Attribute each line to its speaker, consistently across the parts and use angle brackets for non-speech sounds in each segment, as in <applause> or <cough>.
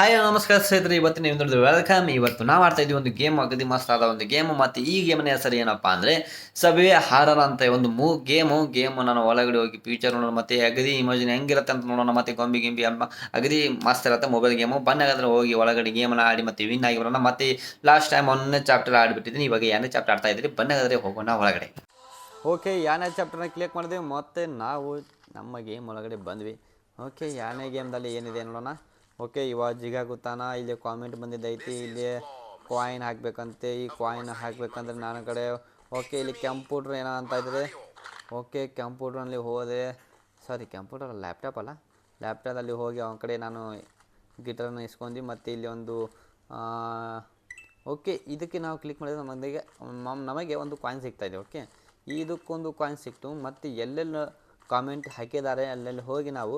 Speaker 1: Hi, ನಮಸ್ಕಾರ ಸ್ನೇಹಿತರೆ. ಇವತ್ತು ನೀವು ನೋಡಿದ್ರೆ ವೆಲ್ಕಮ್ ಇವತ್ತು ನಾವು ಆಡ್ತಾ ಇದ್ದೀವಿ ಒಂದು ಗೇಮ್ ಅಗದಿ ಮಸ್ತ್ ಆದ ಒಂದು ಗೇಮು ಮತ್ತು ಈ ಗೇಮ್ನ ಹೆಸರು ಏನಪ್ಪ ಅಂದರೆ ಸಬೆ ಹಾರರ್ ಅಂತ ಒಂದು ಮೂ ಗೇಮು ಗೇಮು ನಾನು ಒಳಗಡೆ ಹೋಗಿ ಫ್ಯೂಚರ್ ನೋಡೋಣ. ಮತ್ತು ಅಗದಿ ಇಮೋಜಿನ್ ಹೆಂಗಿರುತ್ತೆ ಅಂತ ನೋಡೋಣ. ಮತ್ತೆ ಗೊಂಬಿ, ಗಿಂಬಿ ಅಮ್ಮ ಅಗದಿ ಮಸ್ತ್ ಇರುತ್ತೆ ಮೊಬೈಲ್ ಗೇಮು ಬನ್ನಾಗಾದ್ರೆ ಹೋಗಿ ಒಳಗಡೆ ಗೇಮನ್ನು ಆಡಿ ಮತ್ತೆ ವಿನ್ ಆಗಿ ಬರೋಣ. ಮತ್ತು ಲಾಸ್ಟ್ ಟೈಮ್ ಒಂದನೇ ಚಾಪ್ಟರ್ ಆಡಿಬಿಟ್ಟಿದ್ದೀನಿ. ಇವಾಗ ಎರಡನೇ ಚಾಪ್ಟರ್ ಆಡ್ತಾ ಇದ್ದೀರಿ. ಬನ್ನಾಗಾದ್ರೆ ಹೋಗೋಣ ಒಳಗಡೆ. ಓಕೆ ಯಾನೇ ಚಾಪ್ಟರ್ನ ಕ್ಲಿಕ್ ಮಾಡಿದ್ವಿ. ಮತ್ತು ನಾವು ನಮ್ಮ ಗೇಮ್ ಒಳಗಡೆ ಬಂದ್ವಿ. ಓಕೆ ಯಾನೇ ಗೇಮ್ದಲ್ಲಿ ಏನಿದೆ ನೋಡೋಣ. ಓಕೆ, ಇವಾಗ ಜಿಗಾಗುತ್ತಾನ? ಇಲ್ಲಿ ಕಾಮೆಂಟ್ ಬಂದಿದ್ದೈತಿ, ಇಲ್ಲಿ ಕಾಯಿನ್ ಹಾಕ್ಬೇಕಂತೆ, ಈ ಕಾಯಿನ್ ಹಾಕ್ಬೇಕಂದ್ರೆ ನನ್ನ ಕಡೆ, ಓಕೆ, ಇಲ್ಲಿ ಕಂಪ್ಯೂಟ್ರ್ ಏನೋ ಅಂತ ಇದ್ದಾರೆ ಓಕೆ ಕಂಪ್ಯೂಟ್ರಲ್ಲಿ ಹೋದೆ. ಸಾರಿ ಕಂಪ್ಯೂಟರ್ ಲ್ಯಾಪ್ಟಾಪ್ ಅಲ್ಲ ಲ್ಯಾಪ್ಟಾಪಲ್ಲಿ ಹೋಗಿ ಅವನ ಕಡೆ ನಾನು ಗಿಟರನ್ನು ಇಸ್ಕೊಂಡು ಮತ್ತು ಇಲ್ಲಿ ಒಂದು ಓಕೆ, ಇದಕ್ಕೆ ನಾವು ಕ್ಲಿಕ್ ಮಾಡಿದ್ರೆ ನಮಗೆ ನಮ್- ನಮಗೆ ಒಂದು ಕಾಯಿನ್ ಸಿಗ್ತಾ ಇದೆ, ಓಕೆ? ಇದಕ್ಕೊಂದು ಕಾಯಿನ್ ಸಿಕ್ತು, ಮತ್ತು ಎಲ್ಲೆಲ್ಲ ಕಾಮೆಂಟ್ ಹಾಕಿದ್ದಾರೆ, ಅಲ್ಲೆಲ್ಲಿ ಹೋಗಿ ನಾವು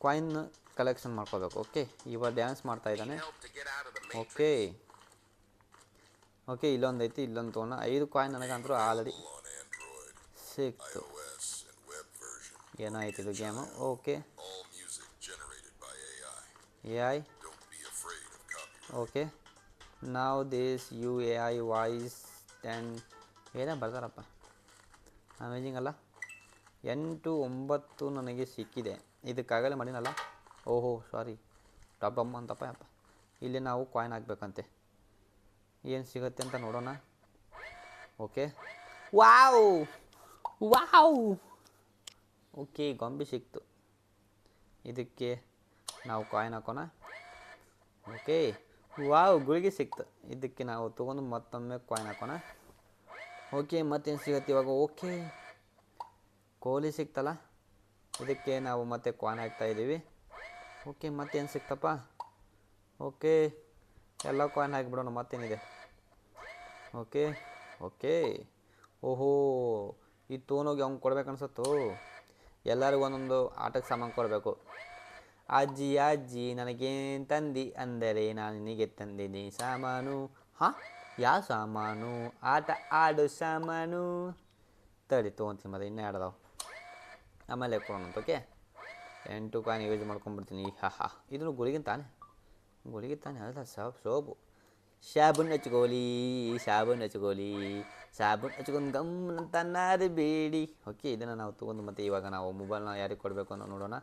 Speaker 1: ಕಾಯಿನ್ ಕಲೆಕ್ಷನ್ ಮಾಡ್ಕೋಬೇಕು. ಓಕೆ ಇವಾಗ ಡ್ಯಾನ್ಸ್ ಮಾಡ್ತಾ ಇದ್ದಾನೆ. ಓಕೆ ಓಕೆ ಇಲ್ಲೊಂದು ಐತಿ, ಇಲ್ಲೊಂದು ತೊಗೊಂಡು ಐದು ಕಾಯಿನ್ ನನಗಂತೂ ಆಲ್ರೆಡಿ ಸಿಕ್ತು. ಏನೋ ಐತಿ ಇದು ಗೇಮು ಓಕೆ ಎ ಓಕೆ ನಾವು this you A I voice and ಏನೇ ಬರ್ತಾರಪ್ಪ ಅಮೇಜಿಂಗ್ ಅಲ್ಲ? ಎಂಟು ಒಂಬತ್ತು ನನಗೆ ಸಿಕ್ಕಿದೆ. ಇದಕ್ಕಾಗಲೇ ಮಾಡಿನಲ್ಲ? ಓಹೋ ಸಾರಿ ಟಾಪ್ ಡಮ್ ಅಂತಪ್ಪ ಅಪ್ಪ ಇಲ್ಲಿ ನಾವು ಕಾಯಿನ್ ಹಾಕ್ಬೇಕಂತೆ. ಏನು ಸಿಗುತ್ತೆ ಅಂತ ನೋಡೋಣ. ಓಕೆ ವಾವ್ ವಾವ್ ಓಕೆ ಗೊಂಬೆ ಸಿಕ್ತು. ಇದಕ್ಕೆ ನಾವು ಕಾಯಿನ್ ಹಾಕೋಣ. ಓಕೆ ವಾವ್ ಗುಳಿಗೆ ಸಿಕ್ತು. ಇದಕ್ಕೆ ನಾವು ತೊಗೊಂಡು ಮತ್ತೊಮ್ಮೆ ಕಾಯಿನ್ ಹಾಕೋಣ. ಓಕೆ ಮತ್ತೇನು ಸಿಗುತ್ತೆ ಇವಾಗ? ಓಕೆ ಕೋಹ್ಲಿ ಸಿಕ್ತಲ್ಲ. ಇದಕ್ಕೆ ನಾವು ಮತ್ತೆ ಕಾಯಿನ್ ಹಾಕ್ತಾ ಇದ್ದೀವಿ ಓಕೆ, ಮತ್ತೇನು ಸಿಕ್ತಪ್ಪ? ಓಕೆ, ಎಲ್ಲ ಕಾಯಿನ್ ಹಾಕಿಬಿಡೋಣ, ಮತ್ತೇನಿದೆ? Okay okay. ಓಹೋ, ಈ ತೊಗೊಂಡೋಗಿ ಅವ್ನು ಕೊಡ್ಬೇಕು ಅನ್ಸತ್ತು ಎಲ್ಲರಿಗೂ ಒಂದೊಂದು ಆಟಕ್ಕೆ ಸಾಮಾನು ಕೊಡಬೇಕು. ಅಜ್ಜಿ ಅಜ್ಜಿ, ನನಗೇನು ತಂದಿ? ಅಂದರೆ ನಾನು ನಿನಗೆ ತಂದಿನಿ ಸಾಮಾನು. ಹಾಂ ಯಾವ ಸಾಮಾನು? ಆಟ ಆಡು ಸಾಮಾನು. ತಡಿ, ತೊಗೊಂತೀನಿ ಮತ್ತೆ ಇನ್ನೂ ಆಡ್ದಾವ ಆಮೇಲೆ ಕೊಡೋಣ ಓಕೆ? ಎಂಟು ಕಾಯಿನ್ ಯೂಸ್ ಮಾಡ್ಕೊಂಡ್ಬಿಡ್ತೀನಿ. ಹಾ ಹಾ. ಇದನ್ನು ಗುಳಿಗೆ ತಾನೆ? ಗುಳಿಗೆ ತಾನೆ? ಅಲ್ಲ, ಸಾಬ್ ಸೋಪು ಸಾಬೂನ್ ಹಚ್ಕೋಲಿ ಸಾಬೂನ್ ಹಚ್ಕೋಲಿ ಸಾಬೂನ್ ಹಚ್ಕೊಂಡು ಗಮ್ಮನಂತ ನಾರಿ ಬೇಡಿ. ಓಕೆ, ಇದನ್ನು ನಾವು ತೊಗೊಂಡು ಮತ್ತೆ ಇವಾಗ ನಾವು ಮೊಬೈಲ್ನ ಯಾರಿಗೆ ಕೊಡಬೇಕು ಅನ್ನೋ ನೋಡೋಣ.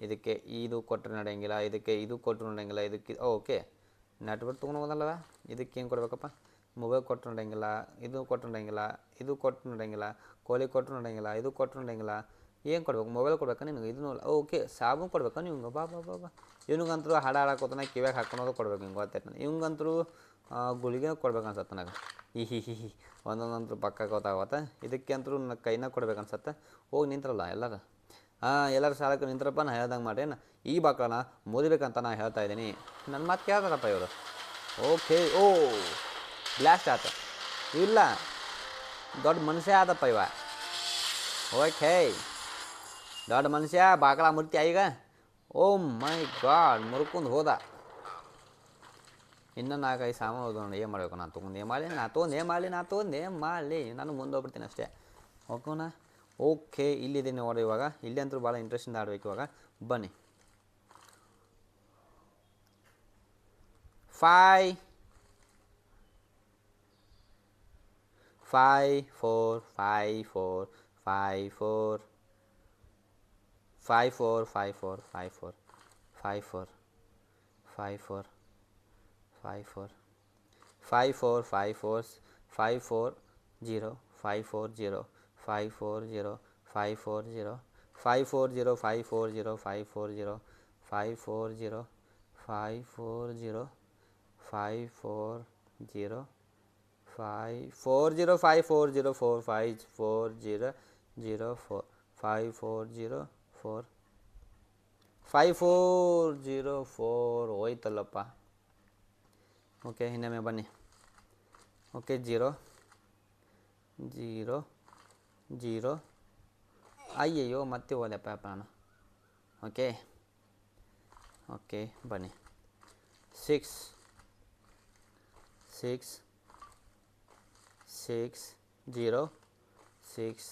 Speaker 1: ಇದಕ್ಕೆ ಇದು ಕೊಟ್ಟರೆ ನಡೆಯಂಗಿಲ್ಲ, ಇದಕ್ಕೆ ಇದು ಕೊಟ್ಟರು ನಡೆಯಂಗಿಲ್ಲ, ಇದಕ್ಕೆ ಓಕೆ. ನೆಟ್ವರ್ಕ್ ತೊಗೊಂಡು ಇದಕ್ಕೆ ಏನು ಕೊಡಬೇಕಪ್ಪ? ಮೊಬೈಲ್ ಕೊಟ್ಟರು ನಡೆಯಂಗಿಲ್ಲ, ಇದು ಕೊಟ್ಟರು ನಡೆಯಂಗಿಲ್ಲ, ಇದು ಕೊಟ್ಟರು ನಡೆಯಂಗಿಲ್ಲ, ಕೋಳಿ ಕೊಟ್ಟರು ನಡೆಯಂಗಿಲ್ಲ, ಇದು ಕೊಟ್ಟರು ನಡೆಯಂಗಿಲ್ಲ. ಏನು ಕೊಡ್ಬೇಕು? ಮೊಬೈಲ್ ಕೊಡ್ಬೇಕಾ ನಿನಗೆ? ಇದನ್ನು ಓಕೆ ಸಾಬೂನು ಕೊಡ್ಬೇಕಾ ನಿಮ್ಗೆ ಬಾ ಬಾ ಬಾ ಬಾ. ಅಂತರೂ ಹಾಡ ಹಾಡಾಕೋತನ ಕಿವ್ಯಾಗ ಹಾಕೊಳೋದು ಕೊಡ್ಬೇಕು ಹಿಂಗೆ ಗೊತ್ತೈತೆ ನಾನು ಇವಂಗಂತರೂ ಗುಳಿಗೆ ಕೊಡ್ಬೇಕು ಅನ್ಸತ್ತೆ ನನಗೆ. ಈ ಹಿ ಹಿ ಹಿ. ಒಂದೊಂದಂತೂ ಪಕ್ಕ ಗೊತ್ತಾಗತ್ತ ಇದಕ್ಕೆ ಅಂತರೂ ನನ್ನ ಕೈನ ಕೊಡ್ಬೇಕು ಅನ್ಸತ್ತೆ. ಹೋಗಿ ನಿಂತ್ರಲ್ಲ ಎಲ್ಲರೂ. ಹಾಂ, ಎಲ್ಲರೂ ಸಾಲಕ್ಕೆ ನಿಂತ್ರಪ್ಪ ನಾನು ಹೇಳ್ದಂಗೆ ಮಾಡೇನು ಈ ಬಾಕ್ಲನ ಮುರಿಬೇಕಂತ ನಾನು ಹೇಳ್ತಾ ಇದ್ದೀನಿ. ನನ್ನ ಮಾತು ಕೇಳ್ತಾರಪ್ಪ ಇವರು. ಓಕೆ ಓ ಬ್ಲಾಸ್ಟ್ ಆತ. ಇಲ್ಲ. ದೊಡ್ಡ ಮನುಷ್ಯ ಆದಪ್ಪ ಇವ. ಓಕೆ ದೊಡ್ಡ ಮನುಷ್ಯ ಬಾಕಲ ಮುರ್ತಿಯ ಈಗ? ಓ ಮೈ ಗಾಡ್, ಮುರ್ಕೊಂಡು ಹೋದ. ಇನ್ನು ನಾಲ್ಕೈದು ಸಾಮಾನು ಹೋದ ನೋಡಿ, ಏನು ಮಾಡಬೇಕು? ನಾನು ತೊಗೊಂಡು ಏನು ಮಾಡಲಿ? ನಾ ತೊಗೊಂಡು ಏನು ಮಾಡಲಿ? ನಾ ತೊಗೊಂಡು ಏನು ಮಾಡಲಿ? ನಾನು ಮುಂದೆ ಹೋಗ್ಬಿಡ್ತೀನಿ ಅಷ್ಟೇ. ಓಕೆನಾ ಓಕೆ ಇಲ್ಲಿದ್ದೀನಿ ನೋಡಿ ಇವಾಗ. ಇಲ್ಲಿ ಅಂತೂ ಭಾಳ ಇಂಟ್ರೆಸ್ಟಿಂದ ಆಡ್ಬೇಕು ಇವಾಗ. ಬನ್ನಿ. Five five four five four five four 5 4 5 4 5 4 5 4 5 4 5 4 5 4 5 4 5 4 0 5 4 0 5 4 0 5 4 0 5 4 0 5 4 0 5 4 0 5 4 0 5 4 0 5 4 0 5 4 0 5 4 0 4 5 4 0 0 4 5 4 0 four five four zero four हो तलपा ओके हिन में बने। ओके ज़ीरो ज़ीरो ज़ीरो अय्यो मत ओदप प्राण ओके ओके बने। Six six six zero six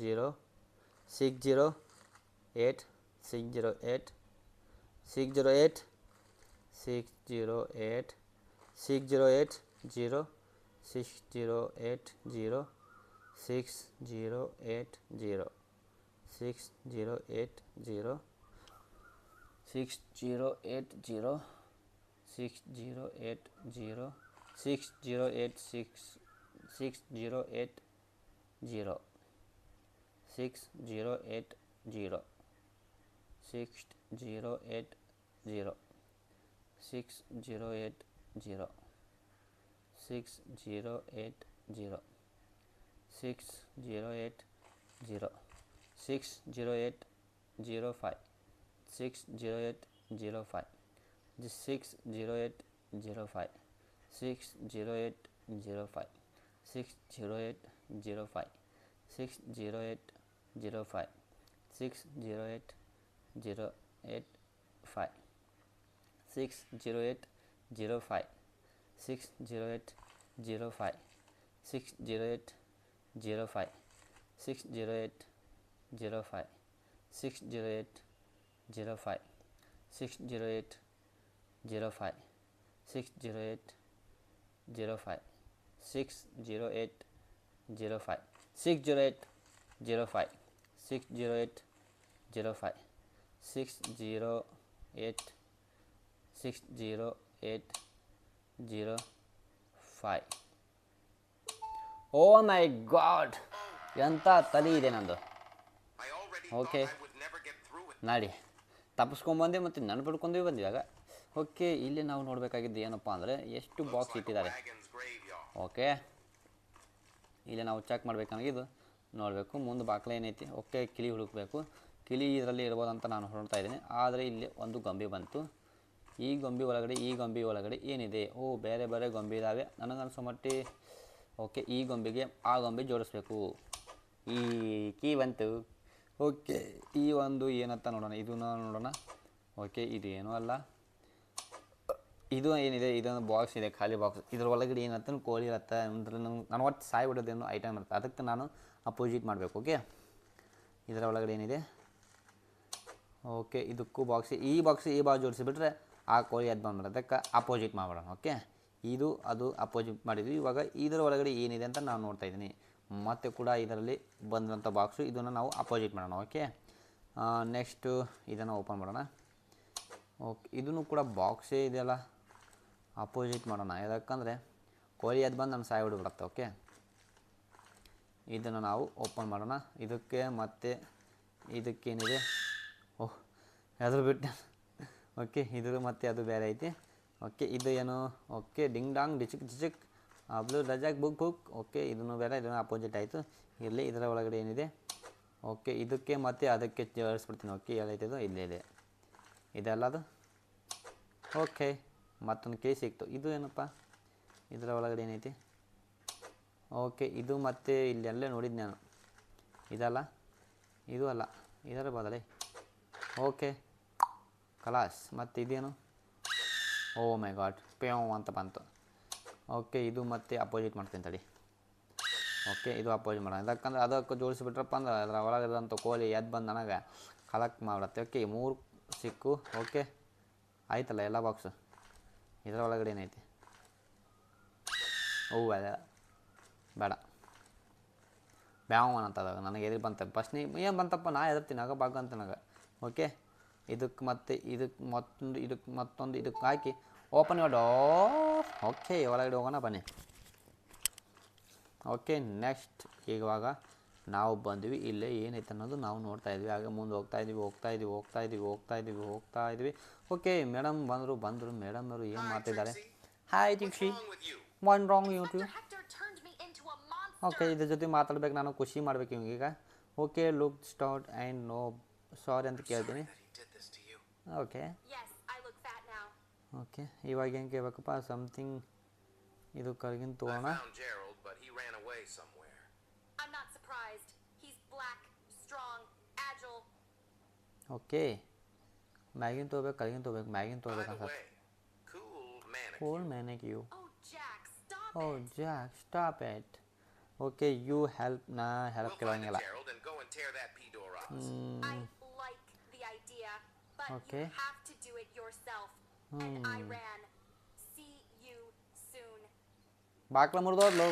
Speaker 1: zero six zero 8 608 608 608 608 0 6080 6080 6080 6080 6080 6086 6080 6080 Six zero eight zero, six zero eight zero, six zero eight zero, six zero eight zero, six zero eight zero five, six zero eight zero five, six zero eight zero five, six zero eight zero five, six zero eight zero five, six zero eight zero five, six zero eight zero eight five six zero eight zero five six zero eight zero five six zero eight zero five six zero eight zero five six zero eight zero five six zero eight zero five six zero eight zero five six zero eight zero five six zero eight zero five six zero eight zero five six zero eight six zero eight zero five oh my god ಎಂಥ ತಲೆ ಇದೆ ನಂದು.
Speaker 2: Okay
Speaker 1: ನಾಡಿ. ತಪ್ಪಿಸ್ಕೊಂಬಂದೆ ಮತ್ತು ನಾನು ಪಡ್ಕೊಂಡೇ ಬಂದಿವಾಗ okay ಇಲ್ಲಿ ನಾವು ನೋಡಬೇಕಾಗಿದ್ದು ಏನಪ್ಪ ಅಂದರೆ ಎಷ್ಟು ಬಾಕ್ಸ್ ಇಟ್ಟಿದ್ದಾರೆ. ಓಕೆ ಇಲ್ಲಿ ನಾವು ಚೆಕ್ ಮಾಡಬೇಕಂದ್ರೆ ಇದು ನೋಡಬೇಕು, ಮುಂದೆ ಬಾಕ್ಲ ಏನೈತಿ? ಓಕೆ ಕಿಳಿ ಹುಡುಕಬೇಕು. ಕಿಲಿ ಇದರಲ್ಲಿ ಇರ್ಬೋದಂತ ನಾನು ಹೊರಡ್ತಾ ಇದ್ದೀನಿ. ಆದರೆ ಇಲ್ಲಿ ಒಂದು ಗೊಂಬೆ ಬಂತು. ಈ ಗೊಂಬೆ ಒಳಗಡೆ, ಈ ಗೊಂಬೆ ಒಳಗಡೆ ಏನಿದೆ? ಓ, ಬೇರೆ ಬೇರೆ ಗೊಂಬೆ ಇದ್ದಾವೆ ನನಗನ್ಸೋ ಮಟ್ಟಿ, ಓಕೆ, ಈ ಗೊಂಬೆಗೆ ಆ ಗೊಂಬೆ ಜೋಡಿಸ್ಬೇಕು. ಈ ಕೀ ಬಂತು. ಓಕೆ, ಈ ಒಂದು ಏನಂತ ನೋಡೋಣ. ಇದನ್ನ ನೋಡೋಣ. ಓಕೆ, ಇದು ಏನೂ ಅಲ್ಲ. ಇದು ಏನಿದೆ? ಇದೊಂದು ಬಾಕ್ಸ್ ಇದೆ, ಖಾಲಿ ಬಾಕ್ಸ್. ಇದ್ರ ಒಳಗಡೆ ಏನಂತ ಕೋಳಿ ಇರುತ್ತೆ. ಅಂದ್ರೆ ನಂಗೆ ನಾನು ಒಟ್ಟು ಸಾಯಿ ಬಿಡೋದೇನು ಐಟಮ್ ಇರುತ್ತೆ. ಅದಕ್ಕೆ ನಾನು ಅಪೋಸಿಟ್ ಮಾಡಬೇಕು, ಓಕೆ? ಇದರ ಒಳಗಡೆ ಏನಿದೆ? ಓಕೆ, ಇದಕ್ಕೂ ಬಾಕ್ಸ್ ಈ ಬಾಕ್ಸ್ ಈ ಬಾಜು ಜೋಡಿಸಿಬಿಟ್ರೆ ಆ ಕೋಳಿ ಅದು ಬಂದ್ಬಿಡುತ್ತೆ. ಕ ಅಪೋಸಿಟ್ ಮಾಡೋಣ ಓಕೆ? ಇದು, ಅದು ಅಪೋಸಿಟ್ ಮಾಡಿದ್ವಿ. ಇವಾಗ ಇದರ ಒಳಗಡೆ ಏನಿದೆ ಅಂತ ನಾನು ನೋಡ್ತಾ ಇದ್ದೀನಿ. ಮತ್ತೆ ಕೂಡ ಇದರಲ್ಲಿ ಬಂದಂಥ ಬಾಕ್ಸು ಇದನ್ನು ನಾವು ಅಪೋಸಿಟ್ ಮಾಡೋಣ, ಓಕೆ? ನೆಕ್ಸ್ಟು ಇದನ್ನು ಓಪನ್ ಮಾಡೋಣ. ಓಕೆ, ಇದನ್ನು ಕೂಡ ಬಾಕ್ಸೇ ಇದೆಯಲ್ಲ? ಅಪೋಸಿಟ್ ಮಾಡೋಣ. ಯಾಕಂದರೆ ಕೋಳಿ ಅದು ಬಂದು ನಾನು ಸಾಯಿ ಬಿಡುತ್ತೆ ಓಕೆ? ಇದನ್ನು ನಾವು ಓಪನ್ ಮಾಡೋಣ. ಇದಕ್ಕೆ ಮತ್ತು ಇದಕ್ಕೇನಿದೆ? ಅದ್ರ ಬಿಟ್ಟು <laughs> ಓಕೆ ಇದು ಮತ್ತೆ ಅದು ಬೇರೆ ಐತಿ. ಓಕೆ ಇದು ಏನು? ಓಕೆ ಡಿಂಗ್ ಡಾಂಗ್ ಡಿಚಿಕ್ ಡಿಚಿಕ್ ಅಬ್ಲು ರಜಾಕ್ ಬುಕ್ ಬುಕ್ ಓಕೆ ಇದನ್ನು ಬೇರೆ ಇದನ್ನು ಅಪೋಸಿಟ್ ಆಯಿತು. ಇರಲಿ ಇದರ ಒಳಗಡೆ ಏನಿದೆ? ಓಕೆ ಇದಕ್ಕೆ ಮತ್ತೆ ಅದಕ್ಕೆ ಜೋಡಿಸ್ಬಿಡ್ತೀನಿ. ಓಕೆ ಹೇಳೈತೆ ಅದು ಇಲ್ಲೇ ಇದೆ. ಇದೆಲ್ಲ ಅದು? ಓಕೆ ಮತ್ತೊಂದು ಕೇಸ್ ಸಿಕ್ತು. ಇದು ಏನಪ್ಪ? ಇದರ ಒಳಗಡೆ ಏನೈತಿ? ಓಕೆ ಇದು ಮತ್ತೆ ಇಲ್ಲೆಲ್ಲೇ ನೋಡಿದ್ದು ನಾನು. ಇದಲ್ಲ? ಇದು ಅಲ್ಲ. ಇದರ ಬದಲೇ. ಓಕೆ ಕಲಾಸ್ ಮತ್ತು ಇದೇನು ಓ ಮೈ ಗಾಡ್ ಪೇವ್ ಅಂತ ಬಂತು. ಓಕೆ, ಇದು ಮತ್ತೆ ಅಪೋಸಿಟ್ ಮಾಡ್ತೀನಿ ತಡಿ. ಓಕೆ, ಇದು ಅಪೋಸಿಟ್ ಮಾಡೋಣ. ಯಾಕಂದ್ರೆ ಅದಕ್ಕೆ ಜೋಡಿಸಿಬಿಟ್ರಪ್ಪ ಅಂದ್ರೆ ಅದರ ಒಳಗಿರೋಂಥ ಕೋಲಿ ಎದ್ದು ಬಂದು ನನಗೆ ಕಲೆಕ್ಟ್ ಮಾಡುತ್ತೆ ಓಕೆ ಮೂರು ಸಿಕ್ಕು. ಓಕೆ, ಆಯ್ತಲ್ಲ ಎಲ್ಲ ಬಾಕ್ಸು ಇದರ ಒಳಗಡೆ ಏನೈತಿ? ಓ, ಅದ. ಬೇಡ. ಬ್ಯಾವ್ ಅದಾಗ ನನಗೆ ಎದುರು ಬಂತ. ಫಸ್ಟ್ ನೀ ಏನು ಬಂತಪ್ಪ? ನಾ ಎದುರ್ತೀನಿ. ಆಗ ಬಾಗ ಅಂತ ನನಗೆ. ಓಕೆ? ಇದಕ್ಕೆ ಮತ್ತೆ ಇದಕ್ಕೆ ಮತ್ತೊಂದು ಇದಕ್ಕೆ ಮತ್ತೊಂದು ಇದಕ್ಕೆ ಹಾಕಿ ಓಪನ್ ಮಾಡೋ ಓಕೆ ಒಳಗಡೆ ಹೋಗೋಣ ಬನ್ನಿ. ಓಕೆ ನೆಕ್ಸ್ಟ್ ಇವಾಗ ನಾವು ಬಂದ್ವಿ ಇಲ್ಲೇ ಏನೈತೆ ಅನ್ನೋದು ನಾವು ನೋಡ್ತಾ ಇದ್ವಿ. ಹಾಗೆ ಮುಂದೆ ಹೋಗ್ತಾ ಇದ್ವಿ ಹೋಗ್ತಾ ಇದ್ವಿ ಹೋಗ್ತಾ ಇದ್ವಿ ಹೋಗ್ತಾ ಇದ್ವಿ ಹೋಗ್ತಾ ಇದ್ವಿ. ಓಕೆ ಮೇಡಮ್ ಬಂದರು ಬಂದರು ಮೇಡಮ್ ಅವರು ಏನು ಮಾಡ್ತಿದ್ದಾರೆ? Hi Dikshi one wrong you to
Speaker 3: Inspector Hector turned me into a monster.
Speaker 1: Okay ಇದ್ರ ಜೊತೆ ಮಾತಾಡ್ಬೇಕು ನಾನು ಖುಷಿ ಮಾಡ್ಬೇಕು ಇವಾಗ okay look start and no sorry ಅಂತ ಕೇಳ್ತೀನಿ.
Speaker 2: did this to you.
Speaker 1: Okay.
Speaker 3: Yes, I look fat now. Okay.
Speaker 1: Okay ಇವಾಗ ಏನು ಕೇಳಬೇಕಪ್ಪ ಸಮಥಿಂಗ್ ಇದು
Speaker 2: I found Gerald, but he ran away somewhere.
Speaker 3: I'm not surprised. He's black, strong, agile. Okay.
Speaker 1: Okay ಮ್ಯಾಗಿನ್ ತೋಬೇಕು ಕರ್ಗಿನ ತೋಬೇಕು ಮ್ಯಾಗಿನ್ ತೋಬೇಕು
Speaker 2: ಅಂತ cool manicure.
Speaker 1: Cool manicure.
Speaker 3: Oh Jack, stop it.
Speaker 1: Oh Jack, stop it. Okay, you help. Nah, help.
Speaker 2: We'll find Gerald and go and tear that P
Speaker 3: door off. Mm. I but
Speaker 1: Okay.
Speaker 3: you have to do it yourself. and I ran. See you soon.
Speaker 1: ಬಾಕ್ಲ ಮುರಿದೋದ್ಲು.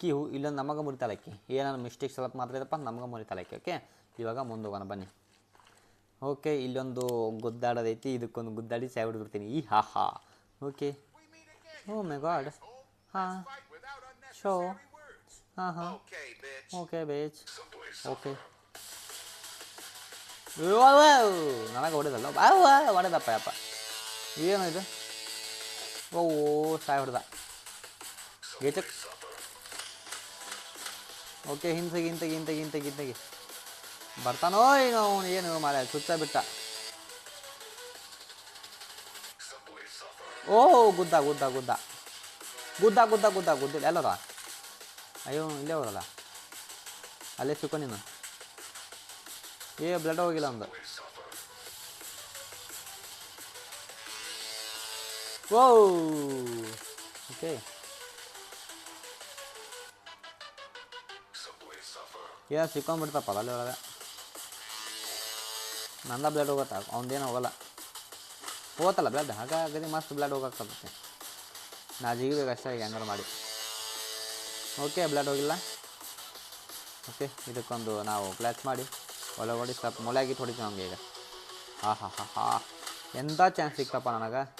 Speaker 1: ಕಿ ಹೂ ಇಲ್ಲೊಂದು ನಮಗೆ ಮುರಿತಾಳಕ್ಕಿ ಏನಾದ್ರು mistake ಸ್ವಲ್ಪ ಮಾತ್ರ ಇದಪ್ಪ ನಮಗೆ ಮುರಿತಾಳಕ್ಕಿ okay ಇವಾಗ ಮುಂದೆ ಹೋಗೋಣ ಬನ್ನಿ. ಓಕೆ ಇಲ್ಲೊಂದು ಗುದ್ದಾಡೋದೈತಿ ಇದಕ್ಕೊಂದು ಗುದ್ದಾಡಿ ಸಾಯ್ಬಿಟ್ಟು ಬಿಡ್ಬಿಡ್ತೀನಿ ಈ ಹಾ ಹಾ. ಓಕೆ ಓ ಮೈ ಗಾಡ್ ಹಾಂ. ಶೋ ಹಾಂ ಹಾಂ
Speaker 2: Okay, bitch.
Speaker 1: Okay bitch okay ನನಗೆ ಹೊಡೆದಲ್ಲ ಹೊಡೆದಪ್ಪ ಯಪ್ಪ. ಏನು ಇದು? ಓ ಸಾಯ್ ಹೊಡೆದ. ಗೇಚಕ್ ಓಕೆ ಹಿಂತೆಗಿ ಹಿಂತಗಿ ಹಿಂತಗಿ ಹಿಂತಗಿ ಹಿಂತಗಿ ಬರ್ತಾನೋ ಈಗ ಅವನು, ಏನು ಮಾರ ಸುತ್ತ ಬಿಟ್ಟ. ಓ ಗುದ್ದ ಗುದ್ದ ಗುದ್ದ. ಗುದ್ದ ಗುದ್ದ ಗುದ್ದ ಗುದ್ದಿಲ್ಲ ಎಲ್ಲರ? ಅಯ್ಯೋ, ಇಲ್ಲೇ ಹೋದಲ್ಲ ಅಲ್ಲೇ ಸಿಕ್ಕೋ ನೀನು? ಏ ಬ್ಲಡ್ ಹೋಗಿಲ್ಲ ಅಂದ. ಓ ಓಕೆ ಏ, ಸಿಕ್ಕೊಂಡ್ಬಿಡ್ತಪ್ಪ ಅಲ್ಲಿ ಒಳಗೆ. ನಂದ ಬ್ಲಡ್ ಹೋಗತ್ತ? ಅವ್ನದೇನು ಹೋಗಲ್ಲ. ಹೋಗತ್ತಲ್ಲ ಬ್ಲಡ್ ಹಾಗಾಗಿ ಮಸ್ತ್ ಬ್ಲಡ್ ಹೋಗಕ್ಕೆ ನಾ ಜಿಗಿಬೇಕು ಅಷ್ಟೇ ಹೆಂಗಾರು ಮಾಡಿ. ಓಕೆ ಬ್ಲಡ್ ಹೋಗಿಲ್ಲ. ಓಕೆ ಇದಕ್ಕೊಂದು ನಾವು ಪ್ಲ್ಯಾಚ್ ಮಾಡಿ. ಒಳಗಡೆ ಸ್ವಲ್ಪ ಮೊಳೆಗಿಟ್ಟು ಹೊಡಿತೀವಿ ನಮಗೆ ಈಗ. ಹಾ ಹಾ ಹಾ ಹಾ. ಎಂಥ ಚಾನ್ಸ್ ಸಿಕ್ತಪ್ಪ ನನಗೆ?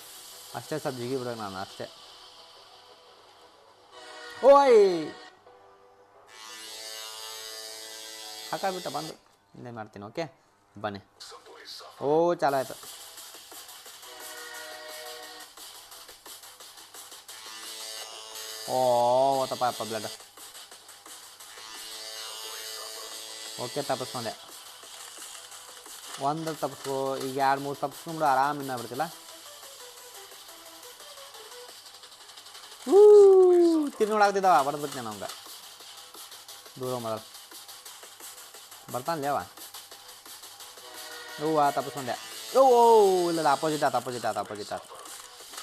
Speaker 1: ಅಷ್ಟೇ ಸ್ವಲ್ಪ ಜಿಗಿ ಬಿಡೋಕೆ ನಾನು, ಅಷ್ಟೇ. ಓಯ್! ಹಾಕಾಗ್ಬಿಟ್ಟ, ಬಂದು. ಇನ್ನೇ ಮಾಡ್ತೀನಿ, ಓಕೆ? ಬನ್ನಿ. ಓ, ಚಾಲ ಆಯ್ತು. ಓ, ಓತಪ್ಪ, ಅಪ್ಪ ಬ್ಲಡ್ ಓಕೆ, ತಪ್ಪಿಸ್ಕೊಂಡೆ. ಒಂದು ತಪ್ಪಿಸ್ಕೊ ಈಗ ಎರಡು ಮೂರು ತಪ್ಪಿಸ್ಕೊಂಡು ಆರಾಮ ಇನ್ನ ಬಿಡ್ತಿಲ್ಲ. ಹೂ ತಿರ್ಗಿ ನೋಡಾಗ್ತಿದ್ದಾವ ಹೊಡೆದ್ಬಿಡ್ತೀನಿ ನಮ್ಗೆ. ದೂರ ಮೊದಲು. ಬರ್ತಾನೆ ಅವ ಓ, ಆ ತಪ್ಪಿಸ್ಕೊಂಡೆ ಓ ಓ ಇಲ್ಲ ಅಪೋಸಿಟ್ ಆತ ಅಪೋಸಿಟ್ ಆತ ಅಪೋಸಿಟ್ ಆತ.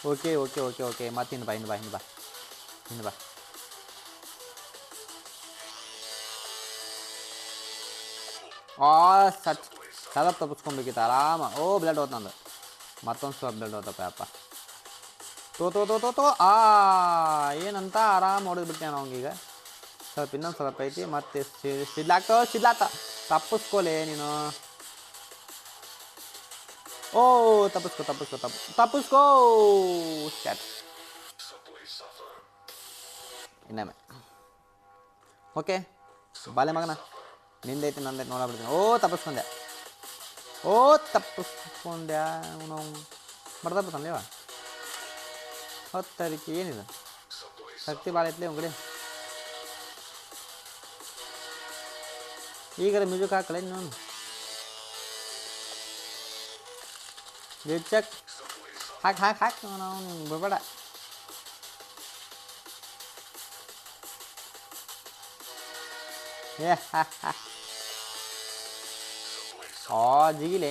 Speaker 1: ಓಕೆ ಓಕೆ ಓಕೆ ಓಕೆ ಮತ್ತೆ ಹಿಂದೆ ಬಾ ಹಿಂದೆ ಬಾ ಹಿಂದೆ ಬಾ. ಹಿಂದೆ ಬಾ. ಆ, ಸಚ್. ಸಲ ತಪ್ಪಿಸ್ಕೊಬೇಕಿತ್ತು ಆರಾಮ. ಓ ಬ್ಲಡ್ ಹೋತ್ ನಂದು. ಮತ್ತೊಂದು ಸ್ವಲ್ಪ ಬ್ಲಡ್ ಹೋತಪ್ಪ ಅಪ್ಪ ತೋ ತೋ ತೋ ತೋ ತೋ. ಆ, ಏನಂತ ಆರಾಮ್ ಹೊಡೆದ್ಬಿಟ್ಟೆ ಈಗ ಸ್ವಲ್ಪ ಇನ್ನೊಂದು ಸ್ವಲ್ಪ ಐತಿ, ಮತ್ತೆ ಸಿ- ಸಿಡ್ಲಾಕ್ತೋ ಸಿಡ್ಲಾತ ತಪ್ಪಿಸ್ಕೊಲೆ ನೀನು. ಓ, ತಪ್ಪಿಸ್ಕೋ ತಪ್ಪಿಸ್ಕೋ ತಪ್ಪು ತಪ್ಪಿಸ್ಕೋ. ಇನ್ನೊಮ್ಮೆ. ಓಕೆ ಬಾಲೆ ಮಗನ. ನಿಂದೈತಿ, ನಂದೈತಿ ನೋಡಬಿಡ್ತೀನಿ ಓ, ತಪ್ಪಿಸ್ಕೊಂಡೆ. ಓ ತಪ್ಪಿಸ್ಕೊಂಡೆ ಅವನು ಬರ್ತಾ ಬರ್ತಾನಲೇವ ಹತ್ತರಿಕೆ ಏನಿದೆ
Speaker 4: Someplace
Speaker 1: ಶಕ್ತಿ ಭಾಳ ಐತ್ಲಿ ಅವ್ನ ಕಡೆ ಈಗಾರ ಮ್ಯೂಸಿಕ್ ಹಾಕಲ್ಲ ಇನ್ನು ಚೆಕ್ ಹಾಕಿ ಹಾಕಿ ಹಾಕಿ ನಾವು ಬಿಡಬೇಡ ಏ ಹಾ ಹಾ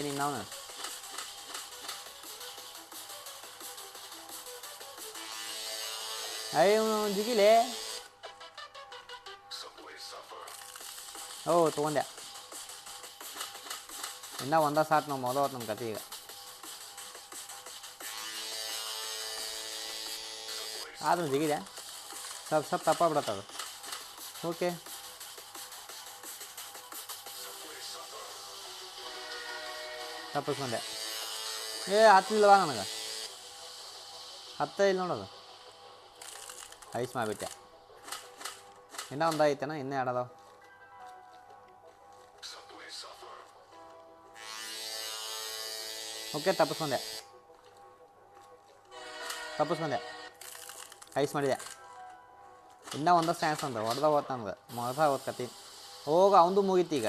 Speaker 1: ನಿನ್ನ ಅವನು ಅಯ್ಯ ಜಿಗಿಲೆ
Speaker 4: someplace suffer.
Speaker 1: ಓ ತೊಗೊಂಡೆ ಇನ್ನೂ ಒಂದೇ ಸಾಟ್ ನಾವು ನಮ್ಮ ಕತೆ ಈಗ ಆದ್ರೂ ಜಿಗಿದೆ ಸ್ವಲ್ಪ ಸ್ವಲ್ಪ ತಪ್ಪ ಬಿಡತ್ತದು ಓಕೆ ತಪ್ಪಿಸ್ಕೊಂಡೆ ಏ ಹತ್ತಲಿಲ್ವಾ ನನಗೆ ಹತ್ತ ಇಲ್ಲ ನೋಡೋದು ಐಸ್ ಮಾಡಿಬಿಟ್ಟೆ ಇನ್ನೂ ಒಂದು ಐತೆನ ಇನ್ನೂ ಎರಡು ಅದಾವ
Speaker 4: Someplace suffer.
Speaker 1: ಓಕೆ ತಪ್ಪಿಸ್ಕೊಂಡೆ ತಪ್ಪಿಸ್ಕೊಂಡೆ ಐಸ್ ಮಾಡಿದೆ ಇನ್ನೂ ಒಂದಷ್ಟು ಚಾನ್ಸ್ ಅಂದ ಹೊಡೆದ ಹೋತ್ ನಮ್ಗೆ ಮೊದಲ ಓದ್ಕತಿ ಹೋಗ ಅವಂದು ಮುಗೀತು ಈಗ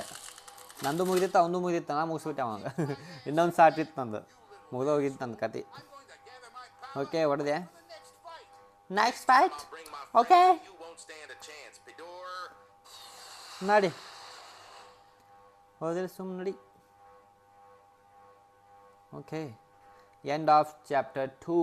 Speaker 1: ನಂದು ಮುಗಿದಿತ್ತು ಅವನು ಮುಗಿದಿತ್ತು, ನಾ ಮುಗಿಸ್ಬಿಟ್ಟೆ ಅವಾಗ. ಇನ್ನೊಂದು ಸಾಟ್ ಇತ್ತು ನಂದು. ಮುಗಿದೋಗಿತ್ತು ನಂದು ಕತೆ ಓಕೆ ಹೊಡೆದೆ ನೆಕ್ಸ್ಟ್ ಫೈಟ್
Speaker 2: ಓಕೆ.
Speaker 1: ನಡಿ. ಹೋದ್ರೆ ಸುಮ್ಮನೆ ನಡಿ. Okay end of chapter two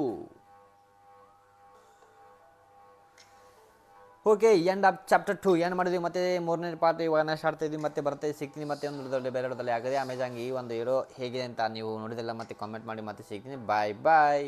Speaker 1: okay end of chapter two ಏನು ಮಾಡಿದ್ವಿ? ಮತ್ತೆ ಮೂರನೇ ಪಾರ್ಟ್ ಇವಾಗ ಆಡ್ತಾ ಇದ್ವಿ ಮತ್ತೆ ಬರ್ತಾ ಸಿಗ್ತೀನಿ. ಮತ್ತೆ ಒಂದು ದೊಡ್ಡ ಬೇರೆ ಆಗದೆ ಅಮೆಜಾನ್ ಈ ಒಂದು ಇರೋ ಹೇಗೆ ಅಂತ ನೀವು ನೋಡಿದೆಲ್ಲ ಮತ್ತೆ ಕಾಮೆಂಟ್ ಮಾಡಿ ಮತ್ತೆ ಸಿಗ್ತೀನಿ. ಬಾಯ್ ಬಾಯ್